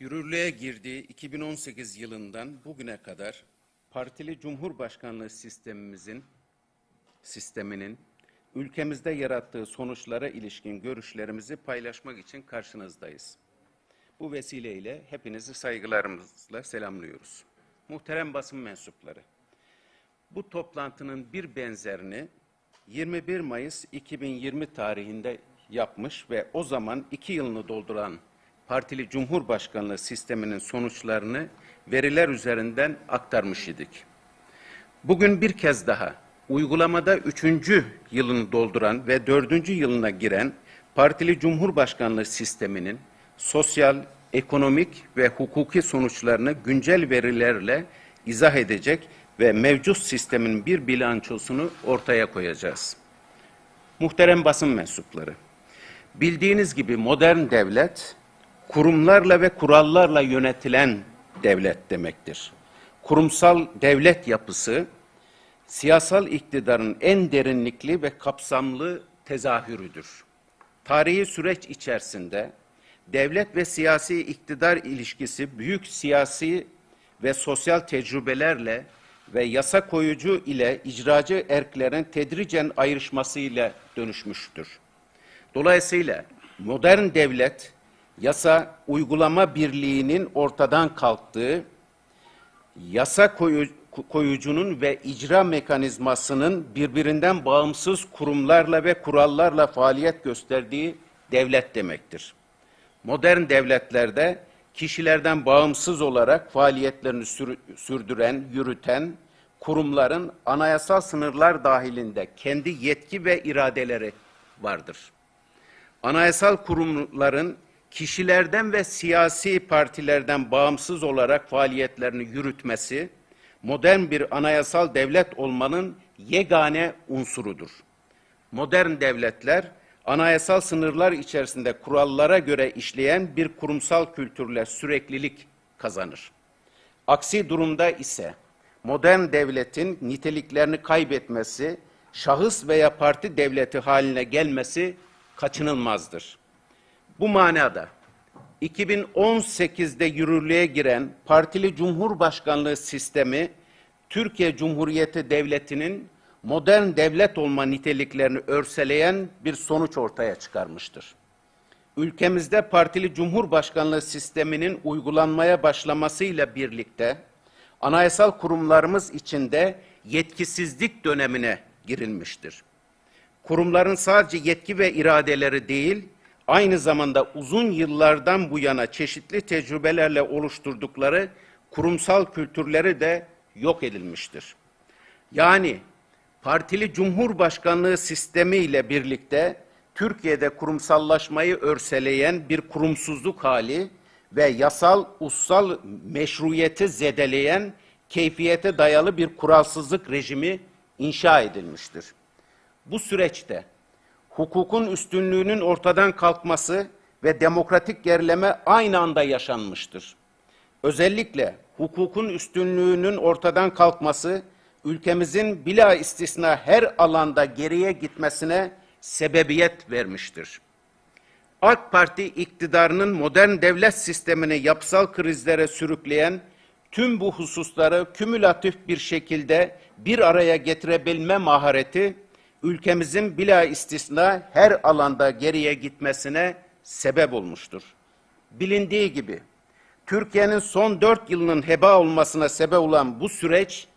Yürürlüğe girdiği 2018 yılından bugüne kadar partili cumhurbaşkanlığı sistemimizin sisteminin ülkemizde yarattığı sonuçlara ilişkin görüşlerimizi paylaşmak için karşınızdayız. Bu vesileyle hepinizi saygılarımızla selamlıyoruz. Muhterem basın mensupları, bu toplantının bir benzerini 21 Mayıs 2020 tarihinde yapmış ve o zaman iki yılını dolduran partili cumhurbaşkanlığı sisteminin sonuçlarını veriler üzerinden aktarmış idik. Bugün bir kez daha uygulamada üçüncü yılını dolduran ve dördüncü yılına giren partili cumhurbaşkanlığı sisteminin sosyal, ekonomik ve hukuki sonuçlarını güncel verilerle izah edecek ve mevcut sistemin bir bilançosunu ortaya koyacağız. Muhterem basın mensupları, bildiğiniz gibi modern devlet, kurumlarla ve kurallarla yönetilen devlet demektir. Kurumsal devlet yapısı, siyasal iktidarın en derinlikli ve kapsamlı tezahürüdür. Tarihi süreç içerisinde devlet ve siyasi iktidar ilişkisi büyük siyasi ve sosyal tecrübelerle ve yasa koyucu ile icracı erklerin tedricen ayrışmasıyla dönüşmüştür. Dolayısıyla modern devlet yasa uygulama birliğinin ortadan kalktığı, yasa koyu, koyucunun ve icra mekanizmasının birbirinden bağımsız kurumlarla ve kurallarla faaliyet gösterdiği devlet demektir. Modern devletlerde kişilerden bağımsız olarak faaliyetlerini sür, sürdüren, yürüten kurumların anayasal sınırlar dahilinde kendi yetki ve iradeleri vardır. Anayasal kurumların kişilerden ve siyasi partilerden bağımsız olarak faaliyetlerini yürütmesi, modern bir anayasal devlet olmanın yegane unsurudur. Modern devletler, anayasal sınırlar içerisinde kurallara göre işleyen bir kurumsal kültürle süreklilik kazanır. Aksi durumda ise modern devletin niteliklerini kaybetmesi, şahıs veya parti devleti haline gelmesi kaçınılmazdır. Bu manada 2018'de yürürlüğe giren partili cumhurbaşkanlığı sistemi Türkiye Cumhuriyeti Devleti'nin modern devlet olma niteliklerini örseleyen bir sonuç ortaya çıkarmıştır. Ülkemizde partili cumhurbaşkanlığı sisteminin uygulanmaya başlamasıyla birlikte anayasal kurumlarımız içinde yetkisizlik dönemine girilmiştir. Kurumların sadece yetki ve iradeleri değil, aynı zamanda uzun yıllardan bu yana çeşitli tecrübelerle oluşturdukları kurumsal kültürleri de yok edilmiştir. Yani partili cumhurbaşkanlığı sistemi ile birlikte Türkiye'de kurumsallaşmayı örseleyen bir kurumsuzluk hali ve yasal, ussal meşruiyeti zedeleyen keyfiyete dayalı bir kuralsızlık rejimi inşa edilmiştir. Bu süreçte hukukun üstünlüğünün ortadan kalkması ve demokratik gerileme aynı anda yaşanmıştır. Özellikle hukukun üstünlüğünün ortadan kalkması ülkemizin bila istisna her alanda geriye gitmesine sebebiyet vermiştir. AK Parti iktidarının modern devlet sistemini yapısal krizlere sürükleyen tüm bu hususları kümülatif bir şekilde bir araya getirebilme mahareti ülkemizin bila istisna her alanda geriye gitmesine sebep olmuştur. Bilindiği gibi Türkiye'nin son dört yılının heba olmasına sebep olan bu süreç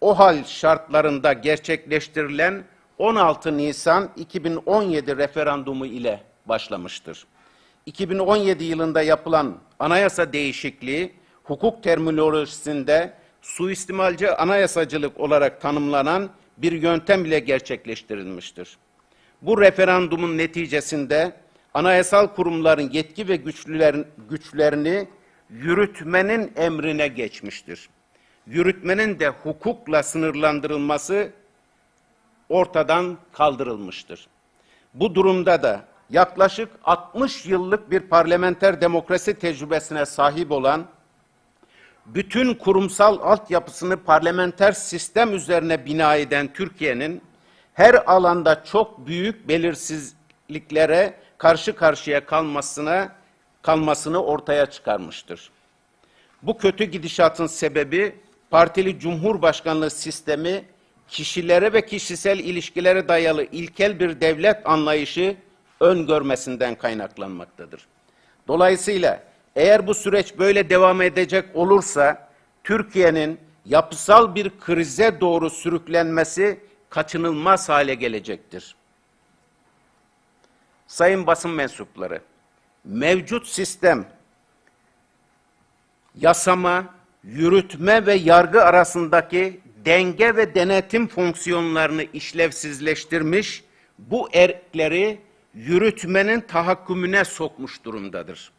o hal şartlarında gerçekleştirilen 16 Nisan 2017 referandumu ile başlamıştır. 2017 yılında yapılan anayasa değişikliği hukuk terminolojisinde suistimalci anayasacılık olarak tanımlanan bir yöntem ile gerçekleştirilmiştir. Bu referandumun neticesinde anayasal kurumların yetki ve güçlülerin, güçlerini yürütmenin emrine geçmiştir. Yürütmenin de hukukla sınırlandırılması ortadan kaldırılmıştır. Bu durumda da yaklaşık 60 yıllık bir parlamenter demokrasi tecrübesine sahip olan bütün kurumsal altyapısını parlamenter sistem üzerine bina eden Türkiye'nin her alanda çok büyük belirsizliklere karşı karşıya kalmasına kalmasını ortaya çıkarmıştır. Bu kötü gidişatın sebebi partili cumhurbaşkanlığı sistemi kişilere ve kişisel ilişkilere dayalı ilkel bir devlet anlayışı öngörmesinden kaynaklanmaktadır. Dolayısıyla eğer bu süreç böyle devam edecek olursa Türkiye'nin yapısal bir krize doğru sürüklenmesi kaçınılmaz hale gelecektir. Sayın basın mensupları, mevcut sistem yasama, yürütme ve yargı arasındaki denge ve denetim fonksiyonlarını işlevsizleştirmiş, bu erkleri yürütmenin tahakkümüne sokmuş durumdadır.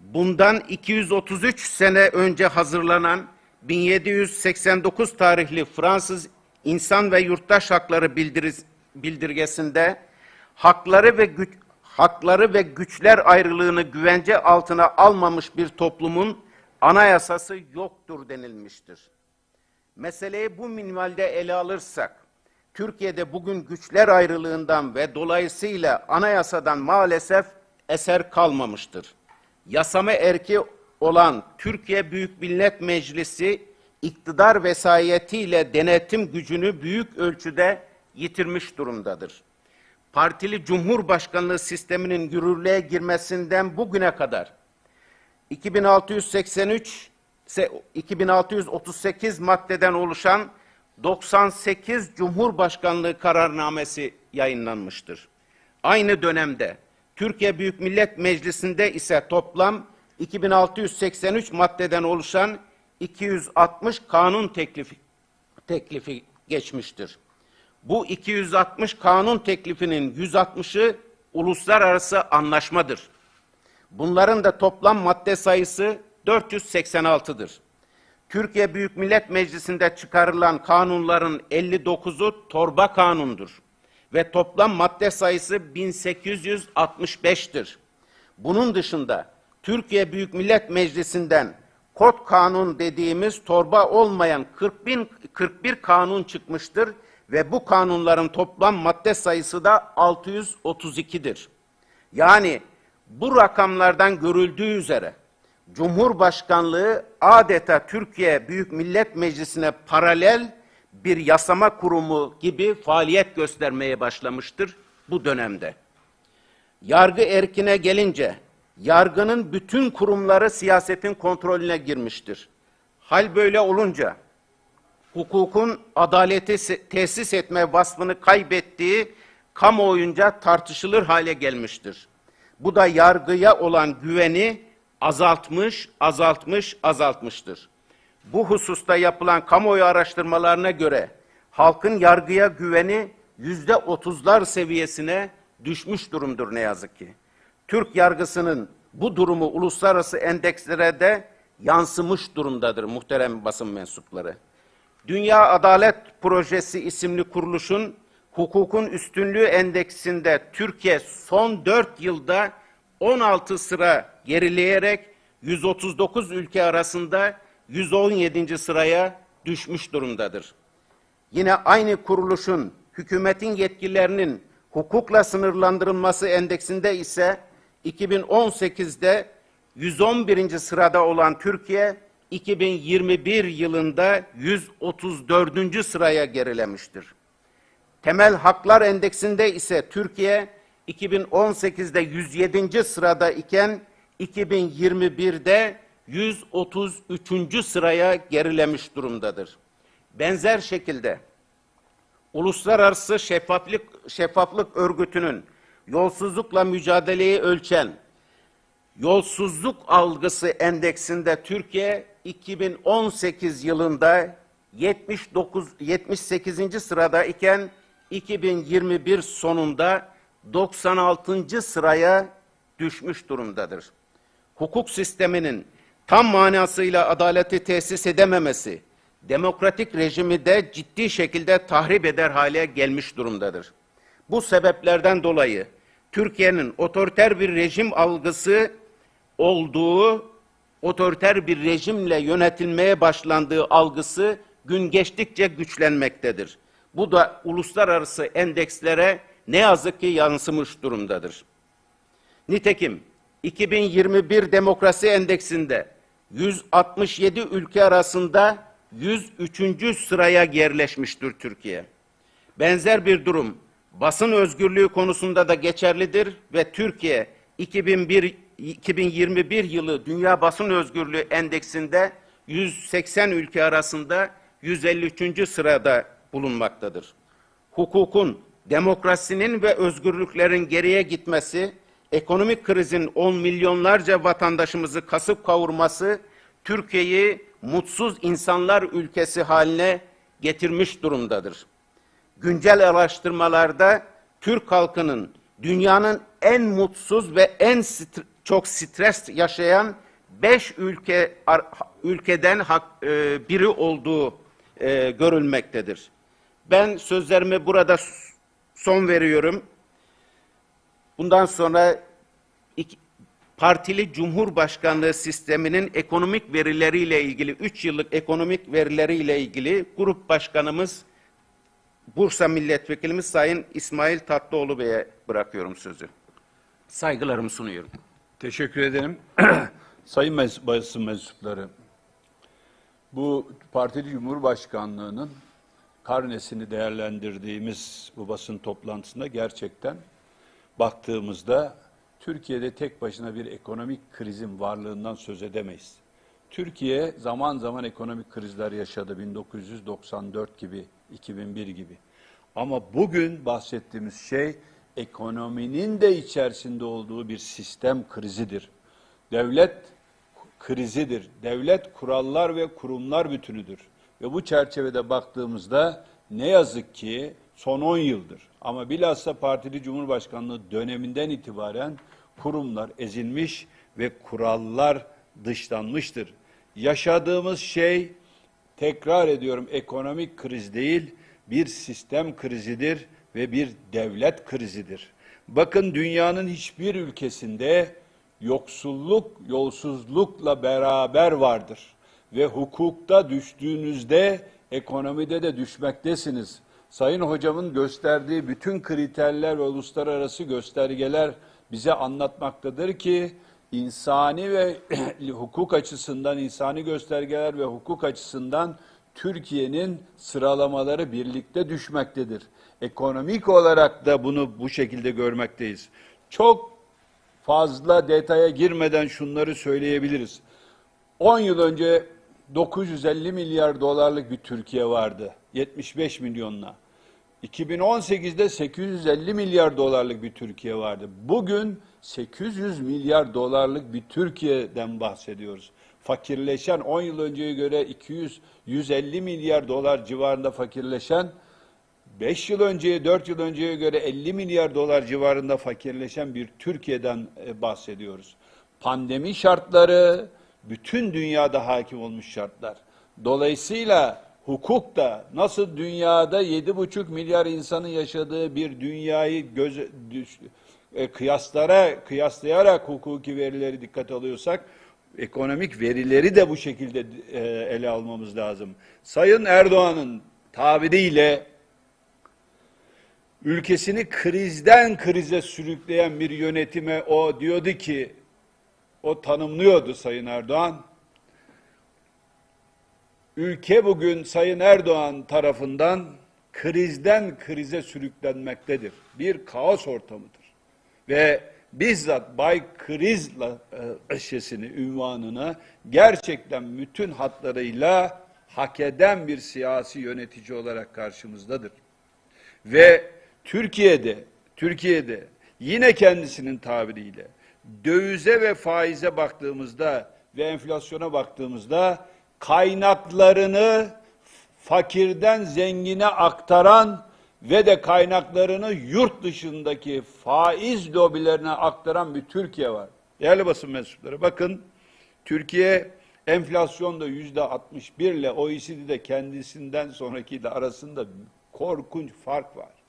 Bundan 233 sene önce hazırlanan 1789 tarihli Fransız İnsan ve Yurttaş Hakları Bildirgesi'nde hakları ve güç, hakları ve güçler ayrılığını güvence altına almamış bir toplumun anayasası yoktur denilmiştir. Meseleyi bu minvalde ele alırsak, Türkiye'de bugün güçler ayrılığından ve dolayısıyla anayasadan maalesef eser kalmamıştır. Yasama erki olan Türkiye Büyük Millet Meclisi iktidar vesayetiyle denetim gücünü büyük ölçüde yitirmiş durumdadır. Partili Cumhurbaşkanlığı sisteminin yürürlüğe girmesinden bugüne kadar 2683 se- 2638 maddeden oluşan 98 Cumhurbaşkanlığı kararnamesi yayınlanmıştır. Aynı dönemde Türkiye Büyük Millet Meclisi'nde ise toplam 2683 maddeden oluşan 260 kanun teklifi teklifi geçmiştir. Bu 260 kanun teklifinin 160'ı uluslararası anlaşmadır. Bunların da toplam madde sayısı 486'dır. Türkiye Büyük Millet Meclisi'nde çıkarılan kanunların 59'u torba kanundur ve toplam madde sayısı 1865'tir. Bunun dışında Türkiye Büyük Millet Meclisi'nden kod kanun dediğimiz torba olmayan 40 bin, 41 kanun çıkmıştır ve bu kanunların toplam madde sayısı da 632'dir. Yani bu rakamlardan görüldüğü üzere Cumhurbaşkanlığı adeta Türkiye Büyük Millet Meclisi'ne paralel bir yasama kurumu gibi faaliyet göstermeye başlamıştır bu dönemde. Yargı erkine gelince yargının bütün kurumları siyasetin kontrolüne girmiştir. Hal böyle olunca hukukun adaleti tesis etme vasfını kaybettiği kamuoyunca tartışılır hale gelmiştir. Bu da yargıya olan güveni azaltmış, azaltmış, azaltmıştır. Bu hususta yapılan kamuoyu araştırmalarına göre halkın yargıya güveni yüzde otuzlar seviyesine düşmüş durumdur ne yazık ki. Türk yargısının bu durumu uluslararası endekslere de yansımış durumdadır muhterem basın mensupları. Dünya Adalet Projesi isimli kuruluşun hukukun üstünlüğü endeksinde Türkiye son 4 yılda 16 sıra gerileyerek 139 ülke arasında 117. sıraya düşmüş durumdadır. Yine aynı kuruluşun hükümetin yetkilerinin hukukla sınırlandırılması endeksinde ise 2018'de 111. sırada olan Türkiye 2021 yılında 134. sıraya gerilemiştir. Temel Haklar Endeksinde ise Türkiye 2018'de 107. sırada iken 2021'de 133. sıraya gerilemiş durumdadır. Benzer şekilde Uluslararası Şeffaflık, Şeffaflık Örgütü'nün yolsuzlukla mücadeleyi ölçen Yolsuzluk algısı endeksinde Türkiye 2018 yılında 79 78. sırada iken 2021 sonunda 96. sıraya düşmüş durumdadır. Hukuk sisteminin tam manasıyla adaleti tesis edememesi, demokratik rejimi de ciddi şekilde tahrip eder hale gelmiş durumdadır. Bu sebeplerden dolayı Türkiye'nin otoriter bir rejim algısı olduğu, otoriter bir rejimle yönetilmeye başlandığı algısı gün geçtikçe güçlenmektedir. Bu da uluslararası endekslere ne yazık ki yansımış durumdadır. Nitekim 2021 Demokrasi Endeksinde 167 ülke arasında 103. sıraya yerleşmiştir Türkiye. Benzer bir durum basın özgürlüğü konusunda da geçerlidir ve Türkiye 2001 2021 yılı Dünya Basın Özgürlüğü Endeksinde 180 ülke arasında 153. sırada bulunmaktadır. Hukukun, demokrasinin ve özgürlüklerin geriye gitmesi, ekonomik krizin on milyonlarca vatandaşımızı kasıp kavurması, Türkiye'yi mutsuz insanlar ülkesi haline getirmiş durumdadır. Güncel araştırmalarda Türk halkının dünyanın en mutsuz ve en st- çok stres yaşayan beş ülke ülkeden hak- e, biri olduğu e, görülmektedir. Ben sözlerime burada son veriyorum. Bundan sonra iki- partili cumhurbaşkanlığı sisteminin ekonomik verileriyle ilgili, 3 yıllık ekonomik verileriyle ilgili grup başkanımız Bursa Milletvekilimiz Sayın İsmail Tatlıoğlu Bey'e bırakıyorum sözü. Saygılarımı sunuyorum. Teşekkür ederim. Sayın mez- basın mensupları, bu Partili Cumhurbaşkanlığı'nın karnesini değerlendirdiğimiz bu basın toplantısında gerçekten baktığımızda Türkiye'de tek başına bir ekonomik krizin varlığından söz edemeyiz. Türkiye zaman zaman ekonomik krizler yaşadı 1994 gibi, 2001 gibi. Ama bugün bahsettiğimiz şey ekonominin de içerisinde olduğu bir sistem krizidir. Devlet krizidir. Devlet kurallar ve kurumlar bütünüdür. Ve bu çerçevede baktığımızda ne yazık ki son 10 yıldır ama bilhassa partili cumhurbaşkanlığı döneminden itibaren kurumlar ezilmiş ve kurallar dışlanmıştır. Yaşadığımız şey tekrar ediyorum ekonomik kriz değil bir sistem krizidir ve bir devlet krizidir. Bakın dünyanın hiçbir ülkesinde yoksulluk yolsuzlukla beraber vardır ve hukukta düştüğünüzde ekonomide de düşmektesiniz. Sayın hocamın gösterdiği bütün kriterler ve uluslararası göstergeler bize anlatmaktadır ki insani ve hukuk açısından insani göstergeler ve hukuk açısından Türkiye'nin sıralamaları birlikte düşmektedir. Ekonomik olarak da bunu bu şekilde görmekteyiz. Çok fazla detaya girmeden şunları söyleyebiliriz. 10 yıl önce 950 milyar dolarlık bir Türkiye vardı. 75 milyonla. 2018'de 850 milyar dolarlık bir Türkiye vardı. Bugün 800 milyar dolarlık bir Türkiye'den bahsediyoruz. Fakirleşen 10 yıl önceye göre 200 150 milyar dolar civarında fakirleşen 5 yıl önceye, 4 yıl önceye göre 50 milyar dolar civarında fakirleşen bir Türkiye'den e, bahsediyoruz. Pandemi şartları bütün dünyada hakim olmuş şartlar. Dolayısıyla hukuk da nasıl dünyada 7,5 milyar insanın yaşadığı bir dünyayı göz, düş, e, kıyaslara kıyaslayarak hukuki verileri dikkat alıyorsak ekonomik verileri de bu şekilde e, ele almamız lazım. Sayın Erdoğan'ın tabiriyle ülkesini krizden krize sürükleyen bir yönetime o diyordu ki o tanımlıyordu Sayın Erdoğan. Ülke bugün Sayın Erdoğan tarafından krizden krize sürüklenmektedir. Bir kaos ortamıdır. Ve bizzat Bay Krizla e, eşesini, ünvanına gerçekten bütün hatlarıyla hak eden bir siyasi yönetici olarak karşımızdadır. Ve Türkiye'de, Türkiye'de yine kendisinin tabiriyle dövize ve faize baktığımızda ve enflasyona baktığımızda kaynaklarını fakirden zengine aktaran ve de kaynaklarını yurt dışındaki faiz lobilerine aktaran bir Türkiye var. Değerli basın mensupları bakın Türkiye enflasyonda yüzde 61 ile OECD'de kendisinden sonrakiyle arasında korkunç fark var.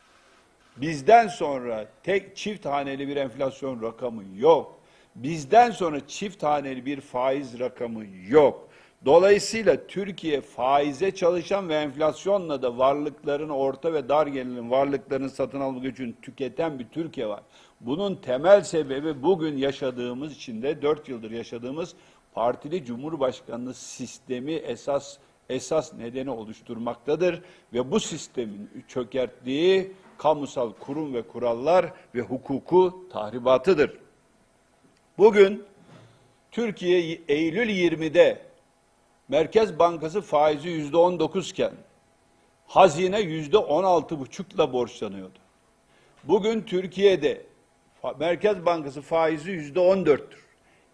Bizden sonra tek çift haneli bir enflasyon rakamı yok. Bizden sonra çift haneli bir faiz rakamı yok. Dolayısıyla Türkiye faize çalışan ve enflasyonla da varlıklarını orta ve dar gelirin varlıklarını satın alma gücünü tüketen bir Türkiye var. Bunun temel sebebi bugün yaşadığımız içinde 4 yıldır yaşadığımız partili cumhurbaşkanlığı sistemi esas esas nedeni oluşturmaktadır ve bu sistemin çökerttiği kamusal kurum ve kurallar ve hukuku tahribatıdır. Bugün Türkiye Eylül 20'de Merkez Bankası faizi yüzde 19 iken hazine yüzde 16 buçukla borçlanıyordu. Bugün Türkiye'de Merkez Bankası faizi yüzde 14'tür.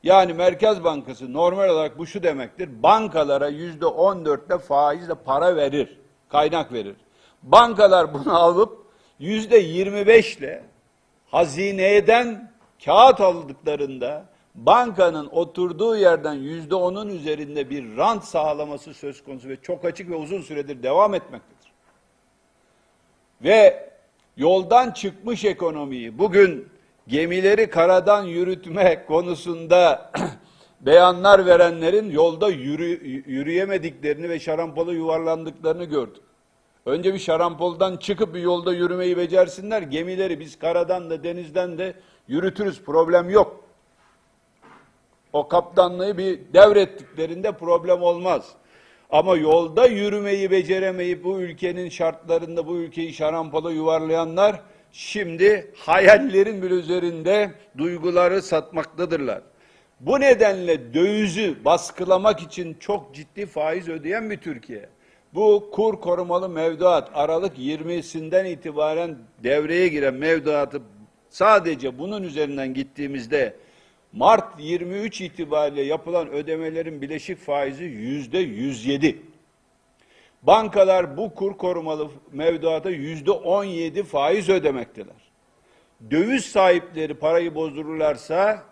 Yani Merkez Bankası normal olarak bu şu demektir. Bankalara yüzde 14'le faizle para verir, kaynak verir. Bankalar bunu alıp yüzde 25'le hazineden kağıt aldıklarında bankanın oturduğu yerden yüzde onun üzerinde bir rant sağlaması söz konusu ve çok açık ve uzun süredir devam etmektedir. Ve yoldan çıkmış ekonomiyi bugün gemileri karadan yürütme konusunda beyanlar verenlerin yolda yürü, yürüyemediklerini ve şarampolu yuvarlandıklarını gördük. Önce bir şarampoldan çıkıp bir yolda yürümeyi becersinler. Gemileri biz karadan da denizden de yürütürüz. Problem yok. O kaptanlığı bir devrettiklerinde problem olmaz. Ama yolda yürümeyi beceremeyip bu ülkenin şartlarında bu ülkeyi şarampole yuvarlayanlar şimdi hayallerin bile üzerinde duyguları satmaktadırlar. Bu nedenle dövizi baskılamak için çok ciddi faiz ödeyen bir Türkiye. Bu kur korumalı mevduat Aralık 20'sinden itibaren devreye giren mevduatı sadece bunun üzerinden gittiğimizde Mart 23 itibariyle yapılan ödemelerin bileşik faizi yüzde 107. Bankalar bu kur korumalı mevduata yüzde 17 faiz ödemekteler. Döviz sahipleri parayı bozdururlarsa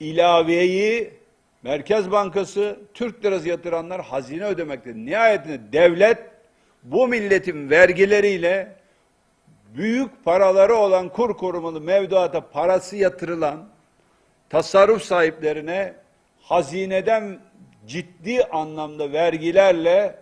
ilaveyi Merkez Bankası Türk lirası yatıranlar hazine ödemektedir. Nihayetinde devlet bu milletin vergileriyle büyük paraları olan kur korumalı mevduata parası yatırılan tasarruf sahiplerine hazineden ciddi anlamda vergilerle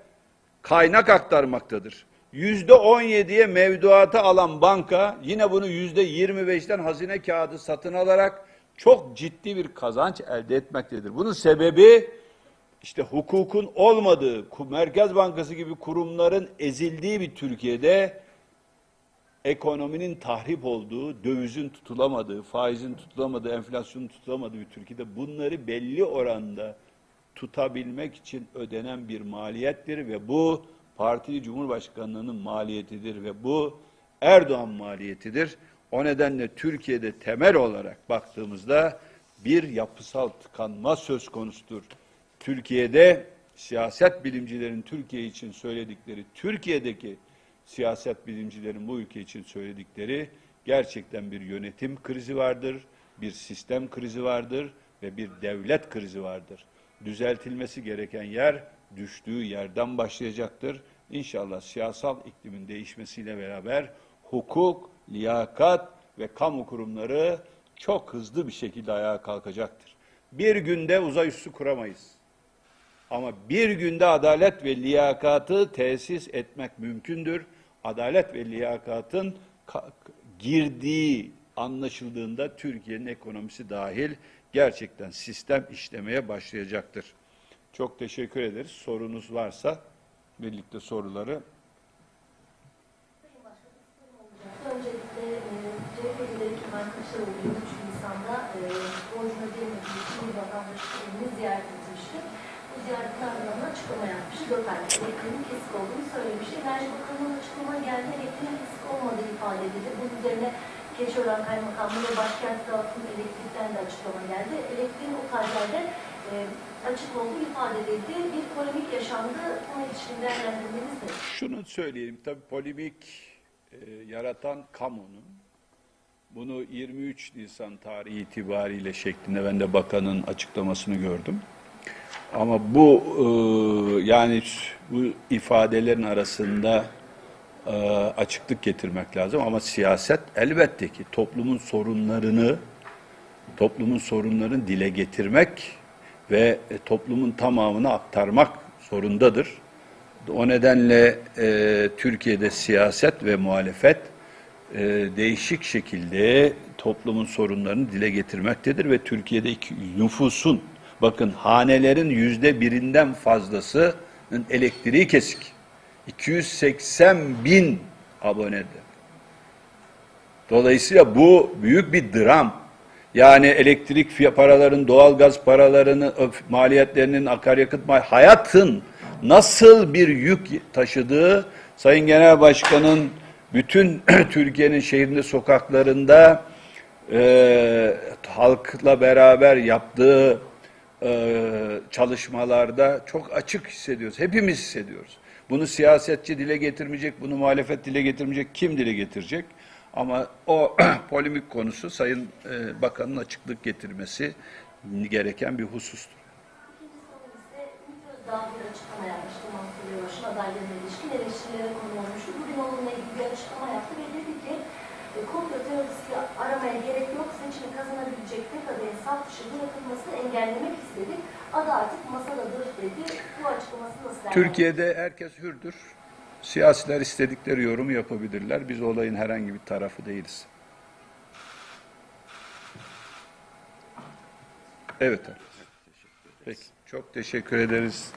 kaynak aktarmaktadır. Yüzde 17'ye mevduatı alan banka yine bunu yüzde 25'ten hazine kağıdı satın alarak çok ciddi bir kazanç elde etmektedir. Bunun sebebi işte hukukun olmadığı, Merkez Bankası gibi kurumların ezildiği bir Türkiye'de ekonominin tahrip olduğu, dövizin tutulamadığı, faizin tutulamadığı, enflasyonun tutulamadığı bir Türkiye'de bunları belli oranda tutabilmek için ödenen bir maliyettir ve bu partili cumhurbaşkanlığının maliyetidir ve bu Erdoğan maliyetidir. O nedenle Türkiye'de temel olarak baktığımızda bir yapısal tıkanma söz konusudur. Türkiye'de siyaset bilimcilerin Türkiye için söyledikleri, Türkiye'deki siyaset bilimcilerin bu ülke için söyledikleri gerçekten bir yönetim krizi vardır, bir sistem krizi vardır ve bir devlet krizi vardır. Düzeltilmesi gereken yer düştüğü yerden başlayacaktır. İnşallah siyasal iklimin değişmesiyle beraber hukuk, liyakat ve kamu kurumları çok hızlı bir şekilde ayağa kalkacaktır. Bir günde uzay üssü kuramayız. Ama bir günde adalet ve liyakatı tesis etmek mümkündür. Adalet ve liyakatın ka- girdiği anlaşıldığında Türkiye'nin ekonomisi dahil gerçekten sistem işlemeye başlayacaktır. Çok teşekkür ederiz. Sorunuz varsa birlikte soruları Kılıçdaroğlu 23 Nisan'da e, borcunu ödeyemediği için bir vatandaş evini ziyaret etmişti. Bu ziyaretin ardından açıklama yapmıştı. 4 aylık elektriğinin kesik olduğunu söylemişti. Enerji Bakanı'nın açıklama geldi. Elektriğin kesik olmadığı ifade edildi. Bunun üzerine Keçiören Kaymakamlığı ve Başkent Dağıtım Elektrik'ten de açıklama geldi. Elektriğin o tarihlerde e, açık olduğu ifade edildi. Bir polemik yaşandı. Buna ilişkin değerlendirmeniz nedir? Şunu söyleyeyim, tabii polemik e, yaratan kamunun, bunu 23 Nisan tarihi itibariyle şeklinde ben de bakanın açıklamasını gördüm. Ama bu e, yani bu ifadelerin arasında e, açıklık getirmek lazım. Ama siyaset elbette ki toplumun sorunlarını toplumun sorunlarını dile getirmek ve e, toplumun tamamını aktarmak zorundadır. O nedenle e, Türkiye'de siyaset ve muhalefet e, değişik şekilde toplumun sorunlarını dile getirmektedir ve Türkiye'deki nüfusun bakın hanelerin yüzde birinden fazlasının elektriği kesik. 280 bin abonede. Dolayısıyla bu büyük bir dram. Yani elektrik paraların, doğalgaz paralarını, öf- maliyetlerinin, akaryakıt hayatın nasıl bir yük taşıdığı Sayın Genel Başkan'ın bütün Türkiye'nin şehrinde, sokaklarında e, halkla beraber yaptığı e, çalışmalarda çok açık hissediyoruz. Hepimiz hissediyoruz. Bunu siyasetçi dile getirmeyecek, bunu muhalefet dile getirmeyecek, kim dile getirecek? Ama o polemik konusu Sayın e, Bakan'ın açıklık getirmesi gereken bir husustur. Özdağ bir açıklama yapmıştı Mansur Yavaş'ın adaylarına ilişkin eleştirilere konu olmuştu. Bugün onunla ilgili bir açıklama yaptı ve dedi ki e, komplo teorisi aramaya gerek yok. Seçimi kazanabilecek saf dışı bırakılmasını engellemek istedi. Adı artık masadadır dedi. Bu açıklaması nasıl? Türkiye'de herkes hürdür. Siyasiler istedikleri yorum yapabilirler. Biz olayın herhangi bir tarafı değiliz. Evet. Peki. Çok teşekkür ederiz.